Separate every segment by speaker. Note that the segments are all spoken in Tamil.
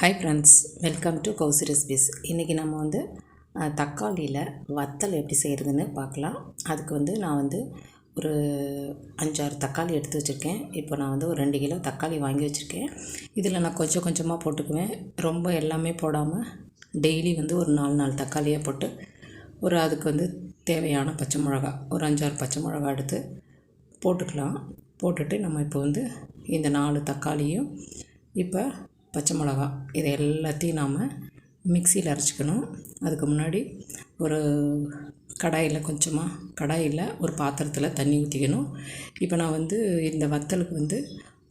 Speaker 1: Hi friends welcome to Kousi recipes இன்றைக்கி நம்ம வந்து தக்காளியில் வத்தல் எப்படி செய்கிறதுன்னு பார்க்கலாம். அதுக்கு வந்து நான் வந்து ஒரு அஞ்சாறு தக்காளி எடுத்து வச்சுருக்கேன். இப்போ நான் வந்து ஒரு ரெண்டு கிலோ தக்காளி வாங்கி வச்சுருக்கேன். இதில் நான் கொஞ்சம் கொஞ்சமாக போட்டுக்குவேன். ரொம்ப எல்லாமே போடாமல் டெய்லி வந்து ஒரு நாலு நாலு தக்காளியாக போட்டு ஒரு அதுக்கு வந்து தேவையான பச்சை மிளகா ஒரு அஞ்சாறு பச்சை மிளகா எடுத்து போட்டுக்கலாம். போட்டுட்டு நம்ம இப்போ வந்து இந்த நாலு தக்காளியும் இப்போ பச்சை மிளகா இதை எல்லாத்தையும் நாம் மிக்சியில் அரைச்சிக்கணும். அதுக்கு முன்னாடி ஒரு கடாயில் கொஞ்சமாக கடாயில் ஒரு பாத்திரத்தில் தண்ணி ஊற்றிக்கணும் இப்போ நான் வந்து இந்த வத்தலுக்கு வந்து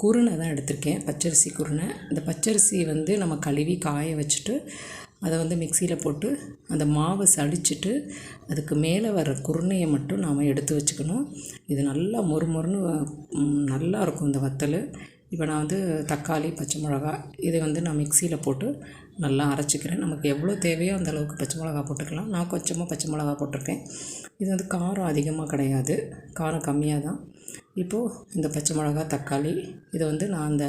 Speaker 1: குருணை தான் எடுத்திருக்கேன். பச்சரிசி குருணை. இந்த பச்சரிசி வந்து நம்ம கழுவி காய வச்சுட்டு அதை வந்து மிக்சியில் போட்டு அந்த மாவை சலிச்சிட்டு அதுக்கு மேலே வர குருணையை மட்டும் நாம் எடுத்து வச்சுக்கணும். இது நல்லா மொறு மொறுன்னு நல்லா இருக்கும் இந்த வத்தல். இப்போ நான் வந்து தக்காளி பச்சை மிளகா இதை வந்து நான் மிக்சியில் போட்டு நல்லா அரைச்சிக்கிறேன். நமக்கு எவ்வளோ தேவையோ அந்த அளவுக்கு பச்சை மிளகா போட்டுக்கலாம். நான் கொஞ்சமாக பச்சை மிளகா போட்டிருக்கேன். இது வந்து காரம் அதிகமாக கிடையாது. காரம் கம்மியாக தான். இப்போது இந்த பச்சை மிளகா தக்காளி இதை வந்து நான் அந்த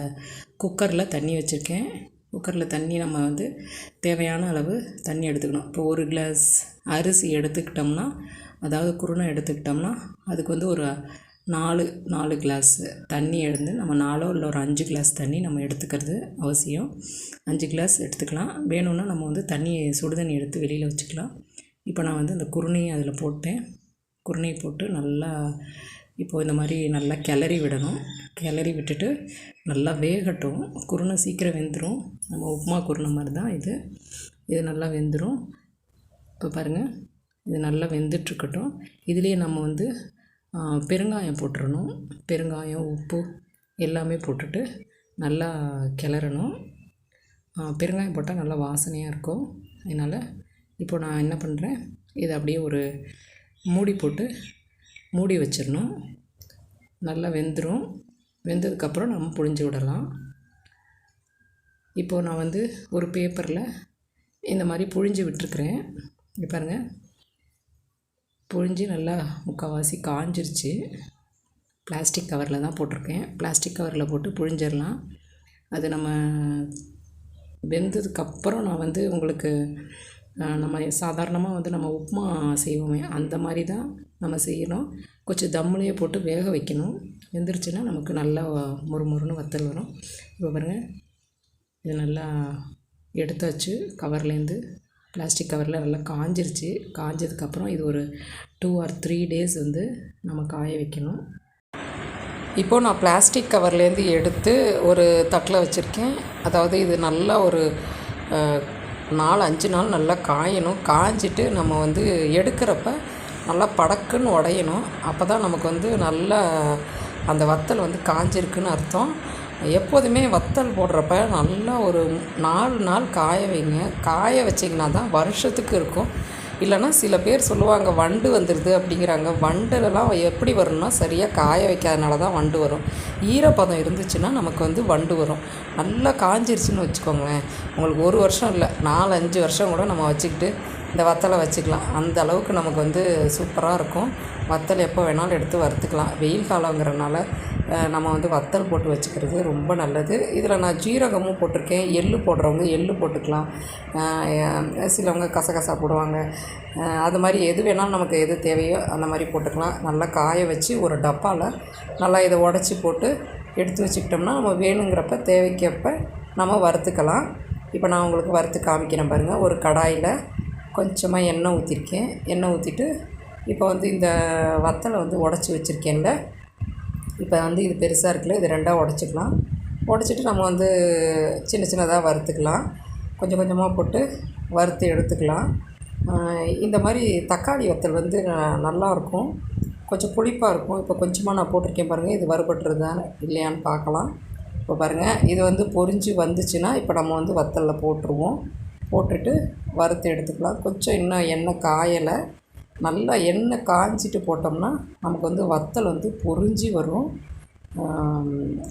Speaker 1: குக்கரில் தண்ணி வச்சுருக்கேன். குக்கரில் தண்ணி நம்ம வந்து தேவையான அளவு தண்ணி எடுத்துக்கணும். இப்போ ஒரு கிளாஸ் அரிசி எடுத்துக்கிட்டோம்னா அதாவது குருணை எடுத்துக்கிட்டோம்னா அதுக்கு வந்து ஒரு நாலு நாலு கிளாஸ் தண்ணி எழுந்து நம்ம நாலோ இல்லை ஒரு அஞ்சு கிளாஸ் தண்ணி நம்ம எடுத்துக்கிறது அவசியம். அஞ்சு கிளாஸ் எடுத்துக்கலாம். வேணும்னா நம்ம வந்து தண்ணியை சுடுதண்ணி எடுத்து வெளியில் வச்சுக்கலாம். இப்போ நான் வந்து அந்த குருணையை அதில் போட்டேன். குருணையை போட்டு நல்லா இப்போது இந்த மாதிரி நல்லா கிளறி விடணும். கிளறி விட்டுட்டு நல்லா வேகட்டும். குருணை சீக்கிரம் வெந்துடும் நம்ம உப்புமா குருணை மாதிரி தான் இது. இது நல்லா வெந்துடும் இப்போ பாருங்கள் இது நல்லா வெந்துட்டுருக்கட்டும் இதுலேயே நம்ம வந்து பெருங்காயம் போட்டுறணும். பெருங்காயம் உப்பு எல்லாமே போட்டுட்டு நல்லா கிளறணும். பெருங்காயம் போட்டால் நல்லா வாசனையாக இருக்கும். அதனால் இப்போ நான் என்ன பண்ணுறேன் இதை அப்படியே ஒரு மூடி போட்டு மூடி வச்சிடணும். நல்லா வெந்துடும் வெந்ததுக்கப்புறம் நம்ம புழிஞ்சு விடலாம். இப்போது நான் வந்து ஒரு பேப்பரில் இந்த மாதிரி புழிஞ்சு விட்டுருக்குறேன். இங்க பாருங்கள் புழிஞ்சு நல்லா முக்கால்வாசி காஞ்சிருச்சு. பிளாஸ்டிக் கவரில் தான் போட்டிருக்கேன். பிளாஸ்டிக் கவரில் போட்டு புழிஞ்சிடலாம். அது நம்ம வெந்ததுக்கப்புறம் நான் வந்து உங்களுக்கு நம்ம சாதாரணமாக வந்து நம்ம உப்புமா செய்வோமே அந்த மாதிரி தான் நம்ம செய்யணும். கொஞ்சம் தம்முலையே போட்டு வேக வைக்கணும். வெந்துருச்சுன்னா நமக்கு நல்லா முறுமுறுன்னு வத்தல் வரும். இப்போ பாருங்கள் இது நல்லா எடுத்தாச்சு கவர்லேருந்து பிளாஸ்டிக் கவரில் நல்லா காஞ்சிருச்சு. காஞ்சதுக்கப்புறம் இது ஒரு டூ ஆர் த்ரீ டேஸ் வந்து நம்ம காய வைக்கணும். இப்போது நான் பிளாஸ்டிக் கவர்லேருந்து எடுத்து ஒரு தட்டில் வச்சுருக்கேன். அதாவது இது நல்லா ஒரு நாலு அஞ்சு நாள் நல்லா காயணும். காஞ்சிட்டு நம்ம வந்து எடுக்கிறப்ப நல்லா படக்குன்னு உடையணும். அப்போ தான் நமக்கு வந்து நல்லா அந்த வத்தல் வந்து காஞ்சிருக்குன்னு அர்த்தம். எப்போதுமே வத்தல் போடுறப்ப நல்லா ஒரு நாலு நாள் காய வைங்க. காய வச்சிங்கன்னா தான் வருஷத்துக்கு இருக்கும். இல்லைன்னா சில பேர் சொல்லுவாங்க வண்டு வந்துடுது அப்படிங்கிறாங்க. வண்டுலலாம் எப்படி வரும்னா சரியாக காய வைக்காதனால தான் வண்டு வரும். ஈரப்பதம் இருந்துச்சுன்னா நமக்கு வந்து வண்டு வரும். நல்லா காஞ்சிருச்சுன்னு வச்சுக்கோங்களேன். உங்களுக்கு ஒரு வருஷம் இல்லை நாலு அஞ்சு வருஷம் கூட நம்ம வச்சுக்கிட்டு இந்த வத்தலை வச்சுக்கலாம். அந்த அளவுக்கு நமக்கு வந்து சூப்பராக இருக்கும். வத்தல் எப்போ வேணாலும் எடுத்து வறுத்துக்கலாம். வெயில் காலங்கிறனால நம்ம வந்து வத்தல் போட்டு வச்சுக்கிறது ரொம்ப நல்லது. இதில் நான் ஜீரகமும் போட்டிருக்கேன். எள்ளு போடுறவங்க எள்ளு போட்டுக்கலாம். சிலவங்க கசகசா போடுவாங்க. அது மாதிரி எது வேணாலும் நமக்கு எது தேவையோ அந்த மாதிரி போட்டுக்கலாம். நல்லா காய வச்சு ஒரு டப்பாவில் நல்லா இதை உடச்சி போட்டு எடுத்து வச்சுக்கிட்டோம்னா நம்ம வேணுங்கிறப்ப தேவைக்கப்ப நம்ம வறுத்துக்கலாம். இப்போ நான் உங்களுக்கு வறுத்து காமிக்கிறேன் பாருங்கள் ஒரு கடாயில் கொஞ்சமாக எண்ணெய் ஊற்றிருக்கேன் எண்ணெய் ஊற்றிட்டு இப்போ வந்து இந்த வத்தலை வந்து உடச்சி வச்சுருக்கேன்ல. இப்போ வந்து இது பெருசாக இருக்குல்ல இது ரெண்டாக உடச்சிக்கலாம். உடச்சிட்டு நம்ம வந்து சின்ன சின்னதாக வறுத்துக்கலாம். கொஞ்சம் கொஞ்சமாக போட்டு வறுத்து எடுத்துக்கலாம். இந்த மாதிரி தக்காளி வத்தல் வந்து ந- நல்லா இருக்கும் கொஞ்சம் புளிப்பாக இருக்கும். இப்போ கொஞ்சமாக நான் போட்டிருக்கேன் பாருங்கள் இது வறுபட்டுருதா இல்லையான்னு பார்க்கலாம். இப்போ பாருங்கள் இது வந்து பொரிஞ்சு வந்துச்சுன்னா இப்போ நம்ம வந்து வத்தலில் போட்டுருவோம். போட்டுட்டு வறுத்து எடுத்துக்கலாம். கொஞ்சம் இன்னும் எண்ணெய் காயலை. நல்லா எண்ணெய் காஞ்சிட்டு போட்டோம்னா நமக்கு வந்து வத்தல் வந்து பொறிஞ்சி வரும்.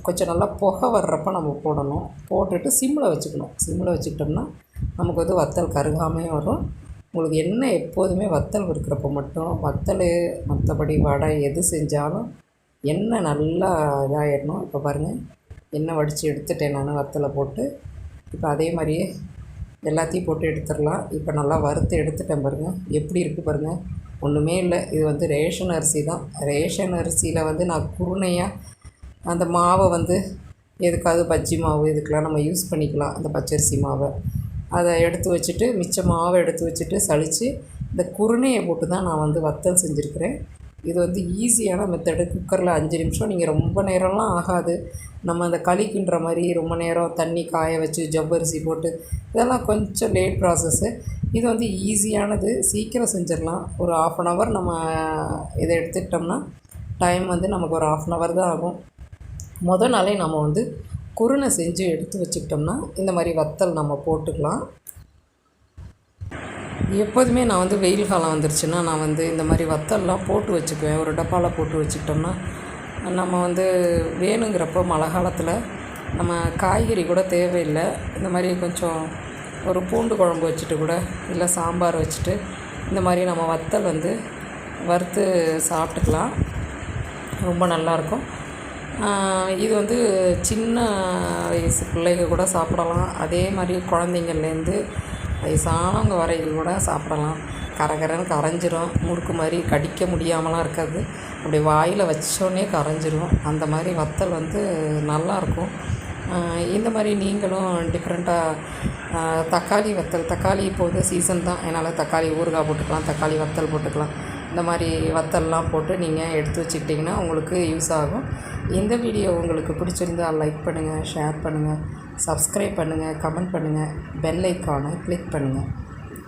Speaker 1: கொஞ்சம் நல்லா புகை வர்றப்ப நம்ம போடணும். போட்டுட்டு சிம்மில் வச்சுக்கணும். சிம்மில் வச்சுக்கிட்டோம்னா நமக்கு வந்து வத்தல் கருகாமையும் வரும். உங்களுக்கு எண்ணெய் எப்போதுமே வத்தல் இருக்கிறப்ப மட்டும் வத்தல் மற்றபடி வடை எது செஞ்சாலும் எண்ணெய் நல்லா இதாகிடணும் இப்போ பாருங்கள் எண்ணெய் வடித்து எடுத்துட்டேன் நான் வத்தலை போட்டு.
Speaker 2: இப்போ அதே மாதிரியே எல்லாத்தையும் போட்டு எடுத்துடலாம். இப்போ நல்லா வறுத்து எடுத்துட்டேன் பாருங்கள் எப்படி இருக்குது பாருங்கள் ஒன்றுமே இல்லை. இது வந்து ரேஷன் அரிசி தான். ரேஷன் அரிசியில் வந்து நான் குருணையாக அந்த மாவை வந்து எதுக்காவது பஜ்ஜி மாவு இதுக்கெலாம் நம்ம யூஸ் பண்ணிக்கலாம். அந்த பச்சரிசி மாவை. அதை எடுத்து வச்சுட்டு மிச்ச மாவை எடுத்து வச்சுட்டு சளிச்சு இந்த குருணையை போட்டு தான் நான் வந்து வத்தல் செஞ்சுருக்கிறேன். இது வந்து ஈஸியான மெத்தடு குக்கரில் அஞ்சு நிமிஷம். நீங்கள் ரொம்ப நேரம்லாம் ஆகாது. நம்ம அந்த களி மாதிரி ரொம்ப நேரம் தண்ணி காய வச்சு ஜவ்வரிசி போட்டு இதெல்லாம் கொஞ்சம் லேட் ப்ராசஸ்ஸு இது வந்து ஈஸியானது சீக்கிரம் செஞ்சிடலாம். ஒரு ஆஃப் அன் ஹவர் நம்ம இதை எடுத்துக்கிட்டோம்னா டைம் வந்து நமக்கு ஒரு ஆஃப் அன் ஹவர் தான் ஆகும். முத நாளே நம்ம வந்து குருணை செஞ்சு எடுத்து வச்சுக்கிட்டோம்னா இந்த மாதிரி வத்தல் நம்ம போட்டுக்கலாம். எப்போதுமே நான் வந்து வெயில் காலம் வந்துருச்சுன்னா நான் வந்து இந்த மாதிரி வத்தல்லாம் போட்டு வச்சுக்குவேன். ஒரு டப்பாவில் போட்டு வச்சுக்கிட்டோம்னா நம்ம வந்து வேணுங்கிறப்போ மழை காலத்தில் நம்ம காய்கறி கூட தேவையில்லை. இந்த மாதிரி கொஞ்சம் ஒரு பூண்டு குழம்பு வச்சுட்டு கூட இல்லை சாம்பார் வச்சுட்டு இந்த மாதிரி நம்ம வத்தல் வந்து வறுத்து சாப்பிட்டுக்கலாம். ரொம்ப நல்லாயிருக்கும் இது வந்து சின்ன வயசு பிள்ளைங்க கூட சாப்பிடலாம். அதே மாதிரி குழந்தைங்கள்லேருந்து வயசானவங்க வரையில் கூட சாப்பிடலாம். கரகரன்னு கரைஞ்சிரும். முறுக்கு மாதிரி கடிக்க முடியாமலாம் இருக்காது. அப்படி வாயில் வச்சோடனே கரைஞ்சிரும். அந்த மாதிரி வத்தல் வந்து நல்லாயிருக்கும். இந்த மாதிரி நீங்களும் டிஃப்ரெண்ட்டாக தக்காளி வத்தல் தக்காளி இப்போது சீசன் தான். அதனால் தக்காளி ஊறுகாய் போட்டுக்கலாம் தக்காளி வத்தல் போட்டுக்கலாம். இந்த மாதிரி வத்தல்லாம் போட்டு நீங்கள் எடுத்து வச்சுக்கிட்டிங்கன்னா உங்களுக்கு யூஸ் ஆகும். இந்த வீடியோ உங்களுக்கு பிடிச்சிருந்தால் லைக் பண்ணுங்கள் ஷேர் பண்ணுங்கள் சப்ஸ்கிரைப் பண்ணுங்கள் கமெண்ட் பண்ணுங்கள் பெல் ஐக்கானை கிளிக் பண்ணுங்கள்